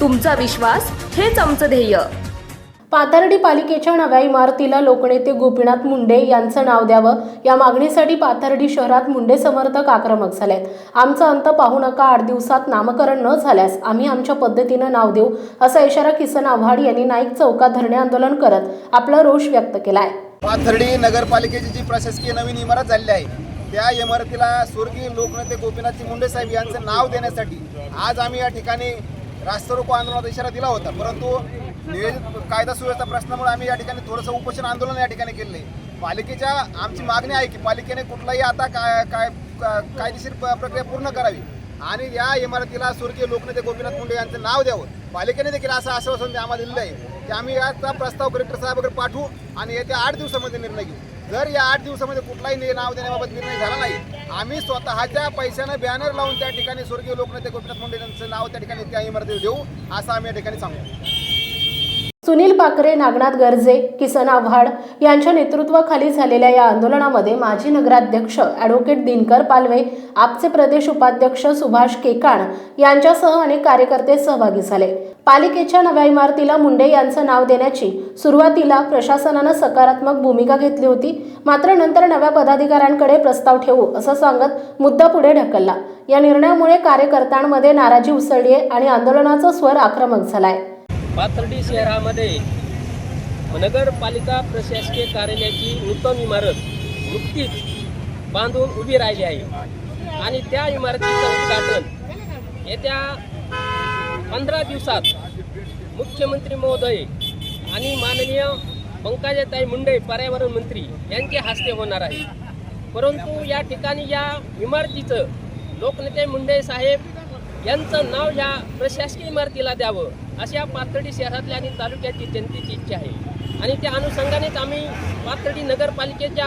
तुमचा विश्वास हेच आमचं ध्येय. पाथर्डी पालिकेच्या नव्या इमारतीला लोकनेते गोपीनाथ मुंडे यांचं नाव द्यावं. या मागणीसाठी पाथर्डी शहरात मुंडे समर्थक आक्रमक झालेत. आमचा अंत पाहू नका आठ दिवसात नामकरण न झाल्यास आम्ही आमच्या पद्धतीनं नाव देऊ असा इशारा किसन आव्हाड यांनी नाईक चौकात धरणे आंदोलन करत आपला रोष व्यक्त केलाय. पाथर्डी नगरपालिकेची जी प्रशासकीय नवीन इमारत झालेली आहे त्या इमारतीला स्वर्गीय लोकनेते गोपीनाथजी मुंडे साहेब यांचं नाव देण्यासाठी आज आम्ही या ठिकाणी रास्तरोको आंदोलनाचा इशारा दिला होता. परंतु नियोजित कायदा सुव्यवस्था प्रश्नामुळे आम्ही या ठिकाणी थोडंसं उपोषण आंदोलन या ठिकाणी केले. आहे पालिकेच्या आमची मागणी आहे की पालिकेने कुठलाही आता काय काय कायदेशीर प- प्रक्रिया पूर्ण करावी आणि या इमारतीला स्वर्गीय लोकनेते गोपीनाथ मुंडे यांचं नाव द्यावं. पालिकेने देखील असं आश्वासन आम्हाला दिलेलं आहे. की आम्ही याचा प्रस्ताव कलेक्टर साहेबाकडे पाठवू आणि येत्या आठ दिवसामध्ये निर्णय घेऊ. जर या आठ दिवसामध्ये कुठलाही नाव देण्याबाबत निर्णय झाला नाही आम्ही स्वतःच्या पैशानं बॅनर लावून त्या ठिकाणी स्वर्गीय लोकनेते गोपीनाथ मुंडे यांचं नाव त्या ठिकाणी त्या इमारतीत देऊ असं आम्ही या ठिकाणी सांगू. सुनील पाकरे नागनाथ गर्जे किसन आव्हाड यांच्या नेतृत्वाखाली झालेल्या या आंदोलनामध्ये माजी नगराध्यक्ष ॲडव्होकेट दिनकर पालवे आपचे प्रदेश उपाध्यक्ष सुभाष केकाण यांच्यासह अनेक कार्यकर्ते सहभागी झाले. पालिकेच्या नव्या इमारतीला मुंडे यांचं नाव देण्याची सुरुवातीला प्रशासनानं सकारात्मक भूमिका घेतली होती मात्र नंतर नव्या पदाधिकाऱ्यांकडे प्रस्ताव ठेवू असं सांगत मुद्दा पुढे ढकलला. या निर्णयामुळे कार्यकर्त्यांमध्ये नाराजी उसळली आहे आणि आंदोलनाचा स्वर आक्रमक झालाय. पाथर्डी शहरामध्ये नगरपालिका प्रशासकीय कार्यालयाची नूतन इमारत नुकतीच बांधून उभी राहिली आहे. आणि त्या इमारतीचं उद्घाटन येत्या पंधरा दिवसात मुख्यमंत्री महोदय आणि माननीय पंकजाताई मुंडे पर्यावरण मंत्री यांच्या हस्ते होणार आहे. परंतु या ठिकाणी या इमारतीचं लोकनेते मुंडे साहेब यांचं नाव या प्रशासकीय इमारतीला द्यावं अशा पाथर्डी शहरातल्या आणि तालुक्याची जनतेची इच्छा आहे. आणि त्या अनुषंगानेच आम्ही पाथर्डी नगरपालिकेच्या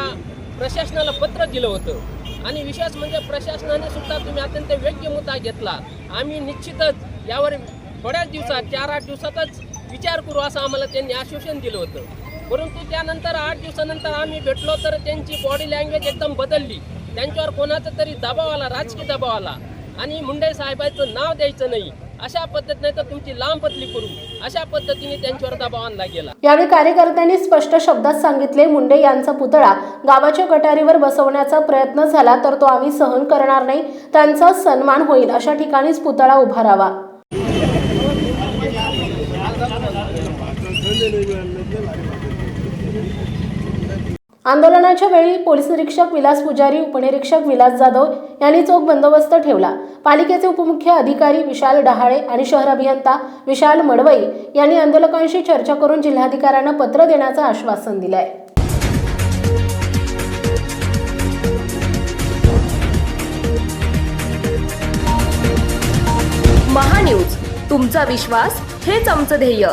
प्रशासनाला पत्र दिलं होतं. आणि विशेष म्हणजे प्रशासनाने सुद्धा तुम्ही अत्यंत योग्य मुद्दा घेतला. आम्ही निश्चितच यावर थोड्याच दिवसात चार आठ दिवसातच विचार करू असं आम्हाला त्यांनी आश्वासन दिलं होतं. परंतु त्यानंतर आठ दिवसानंतर आम्ही भेटलो तर त्यांची बॉडी लँग्वेज एकदम बदलली. त्यांच्यावर कोणाचा तरी दबाव आला राजकीय दबाव आला. आणि मुंडे साहेबांचं नाव द्यायचं नाही. अशा पद्धतीने तर तुमची लांब पतली करू. अशा पद्धतीने त्यांच्यावर दबाव आणला गेला. यावेळी कार्यकर्त्यांनी स्पष्ट शब्दात सांगितले मुंडे यांचा पुतळा गावाच्या गटारीवर बसवण्याचा प्रयत्न झाला तर तो आम्ही सहन करणार नाही. त्यांचा सन्मान होईल अशा ठिकाणीच पुतळा उभारावा आंदोलनाच्या वेळी पोलीस निरीक्षक विलास पुजारी उपनिरीक्षक विलास जाधव यांनी चोख बंदोबस्त ठेवला. पालिकेचे उपमुख्य अधिकारी विशाल डहाळे आणि शहर अभियंता विशाल मडवई यांनी आंदोलकांशी चर्चा करून जिल्हाधिकाऱ्यांना पत्र देण्याचं आश्वासन दिलंय. महान्यूज तुमचा विश्वास हेच आमचं ध्येय.